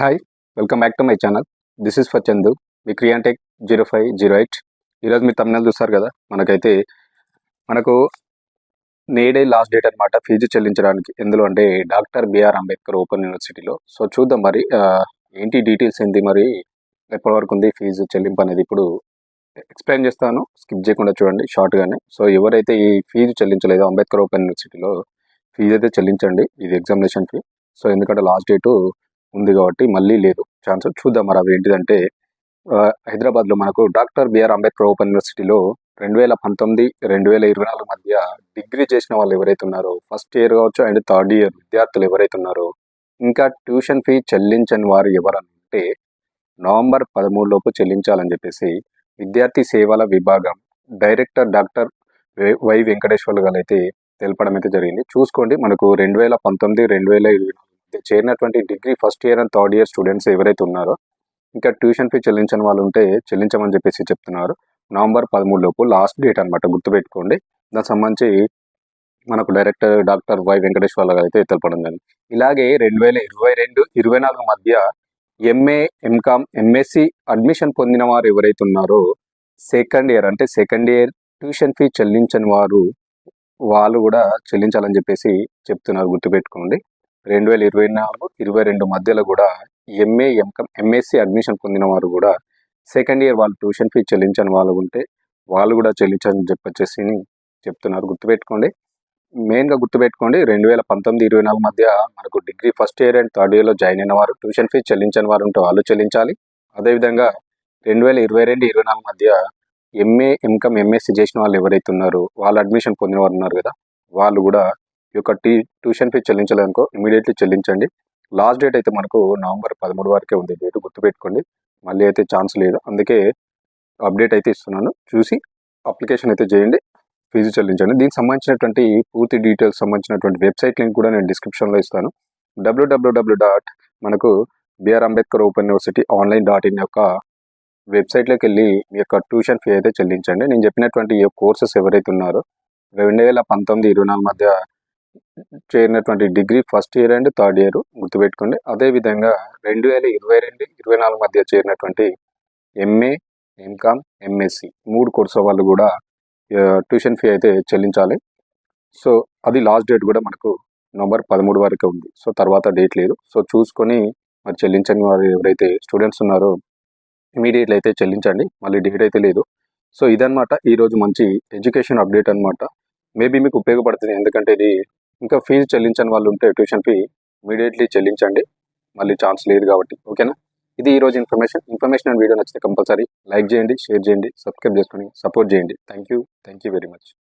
Hi welcome back to my channel this is for Chandu మీ క్రియాంటెక్ zero five zero eight ఈరోజు మీరు తమిళ చూస్తారు కదా? మనకైతే మనకు నేడే లాస్ట్ డేట్ అనమాట ఫీజు చెల్లించడానికి. ఎందులో అంటే డాక్టర్ బిఆర్ అంబేద్కర్ ఓపెన్ యూనివర్సిటీలో. సో చూద్దాం మరి ఏంటి డీటెయిల్స్ ఏంటి మరి? ఎప్పటి వరకు ఉంది ఫీజు చెల్లింపు అనేది? ఇప్పుడు ఎక్స్ప్లెయిన్ చేస్తాను. స్కిప్ చేయకుండా చూడండి షార్ట్గానే సో ఎవరైతే ఈ ఫీజు చెల్లించలేదో అంబేద్కర్ ఓపెన్ యూనివర్సిటీలో ఫీజు అయితే చెల్లించండి. ఇది ఎగ్జామినేషన్ ఫీ సో ఎందుకంటే లాస్ట్ డేటు ఉంది కాబట్టి మళ్ళీ లేదు. ఛాన్స్ చూద్దాం మరి అవి ఏంటిదంటే హైదరాబాద్లో మనకు డాక్టర్ బిఆర్ అంబేద్కర్ ఓపెన్ యూనివర్సిటీలో రెండు వేల పంతొమ్మిది రెండు వేల ఇరవై నాలుగు మధ్య డిగ్రీ చేసిన వాళ్ళు ఎవరైతే ఉన్నారో ఫస్ట్ ఇయర్ కావచ్చు అండ్ థర్డ్ ఇయర్ విద్యార్థులు ఎవరైతే ఉన్నారో ఇంకా ట్యూషన్ ఫీ చెల్లించని వారు ఎవరంటే నవంబర్ పదమూడు లోపు చెల్లించాలని చెప్పేసి విద్యార్థి సేవల విభాగం డైరెక్టర్ డాక్టర్ వై- వెంకటేశ్వర్లు గారు అయితే తెలపడం అయితే జరిగింది. చూసుకోండి మనకు రెండు వేల పంతొమ్మిది రెండు వేల ఇరవై నాలుగు చేరినటువంటి degree first year and third year students ఎవరైతే ఉన్నారో ఇంకా ట్యూషన్ ఫీ చెల్లించని వాళ్ళు ఉంటే చెల్లించమని చెప్పేసి చెప్తున్నారు. నవంబర్ పదమూడు లోపు లాస్ట్ డేట్ అనమాట గుర్తుపెట్టుకోండి. దానికి సంబంధించి మనకు డైరెక్టర్ డాక్టర్ వై వెంకటేశ్వర్ల గారు అయితే తెలపడం జరిగింది. ఇలాగే రెండు వేల ఇరవై రెండు ఇరవై నాలుగు మధ్య ఎంఏ ఎంకామ్ ఎంఎస్సి అడ్మిషన్ పొందిన వారు ఎవరైతే ఉన్నారో సెకండ్ ఇయర్ అంటే సెకండ్ ఇయర్ ట్యూషన్ ఫీ చెల్లించని వారు వాళ్ళు కూడా చెల్లించాలని చెప్పేసి చెప్తున్నారు గుర్తుపెట్టుకోండి. రెండు వేల ఇరవై నాలుగు ఇరవై రెండు మధ్యలో కూడా ఎంఏ ఎంకమ్ ఎంఎస్సి అడ్మిషన్ పొందిన వారు కూడా సెకండ్ ఇయర్ వాళ్ళు ట్యూషన్ ఫీ చెల్లించని వాళ్ళు ఉంటే వాళ్ళు కూడా చెల్లించని చెప్పొచ్చేసి చెప్తున్నారు. గుర్తుపెట్టుకోండి. మెయిన్గా గుర్తుపెట్టుకోండి. రెండు వేల పంతొమ్మిది ఇరవై నాలుగు మధ్య మనకు degree first year and third ఇయర్లో జాయిన్ అయిన వారు ట్యూషన్ ఫీ చెల్లించని వారు ఉంటే వాళ్ళు చెల్లించాలి. అదేవిధంగా రెండు వేల ఇరవై రెండు ఇరవై నాలుగు మధ్య ఎంఏ ఎంకమ్ ఎంఎస్సి చేసిన వాళ్ళు ఎవరైతే ఉన్నారో వాళ్ళు అడ్మిషన్ పొందిన వారు ఉన్నారు కదా వాళ్ళు కూడా యొక్క టీ ట్యూషన్ ఫీ చెల్లించలేదనుకో ఇమీడియట్లీ చెల్లించండి. లాస్ట్ డేట్ అయితే మనకు నవంబర్ పదమూడు వరకే ఉంది డేట్ గుర్తుపెట్టుకోండి. మళ్ళీ అయితే ఛాన్స్ లేదు. అందుకే అప్డేట్ అయితే ఇస్తున్నాను. చూసి అప్లికేషన్ అయితే చేయండి. ఫీజు చెల్లించండి. దీనికి సంబంధించినటువంటి పూర్తి డీటెయిల్స్ సంబంధించినటువంటి వెబ్సైట్ లింక్ కూడా నేను డిస్క్రిప్షన్లో ఇస్తాను. డబ్ల్యూడబ్ల్యూడబ్ల్యూ డాట్ మనకు BR Ambedkar open university online dot in యొక్క వెబ్సైట్లోకి వెళ్ళి మీ యొక్క ట్యూషన్ ఫీ అయితే చెల్లించండి. నేను చెప్పినటువంటి ఈ కోర్సెస్ ఎవరైతే ఉన్నారో రెండు వేల పంతొమ్మిది ఇరవై నాలుగు మధ్య చేరినటువంటి degree first year and third year గుర్తుపెట్టుకోండి. అదేవిధంగా రెండు వేల ఇరవై రెండు ఇరవై నాలుగు మధ్య చేరినటువంటి ఎంఏ ఎంకామ్ ఎంఎస్సి మూడు కోర్సుల వాళ్ళు కూడా ట్యూషన్ ఫీ అయితే చెల్లించాలి. సో అది లాస్ట్ డేట్ కూడా మనకు నవంబర్ పదమూడు వరకే ఉంది. సో తర్వాత డేట్ లేదు. సో చూసుకొని మరి చెల్లించని వారు ఎవరైతే స్టూడెంట్స్ ఉన్నారో ఇమీడియట్లీ అయితే చెల్లించండి. మళ్ళీ డేట్ అయితే లేదు. సో ఇదనమాట ఈరోజు మంచి ఎడ్యుకేషన్ అప్డేట్ అన్నమాట. మేబీ మీకు ఉపయోగపడుతుంది. ఎందుకంటే ఇది ఇంకా ఫీజు చెల్లించని వాళ్ళు ఉంటే ట్యూషన్ ఫీ ఇమీడియట్లీ చెల్లించండి. మళ్ళీ ఛాన్స్ లేదు కాబట్టి. ఓకేనా? ఇది ఈరోజు ఇన్ఫర్మేషన్. ఇన్ఫర్మేషన్ అండ్ వీడియో నచ్చితే కంపల్సరీ లైక్ చేయండి షేర్ చేయండి సబ్స్క్రైబ్ చేసుకొని సపోర్ట్ చేయండి. Thank you. Thank you very much.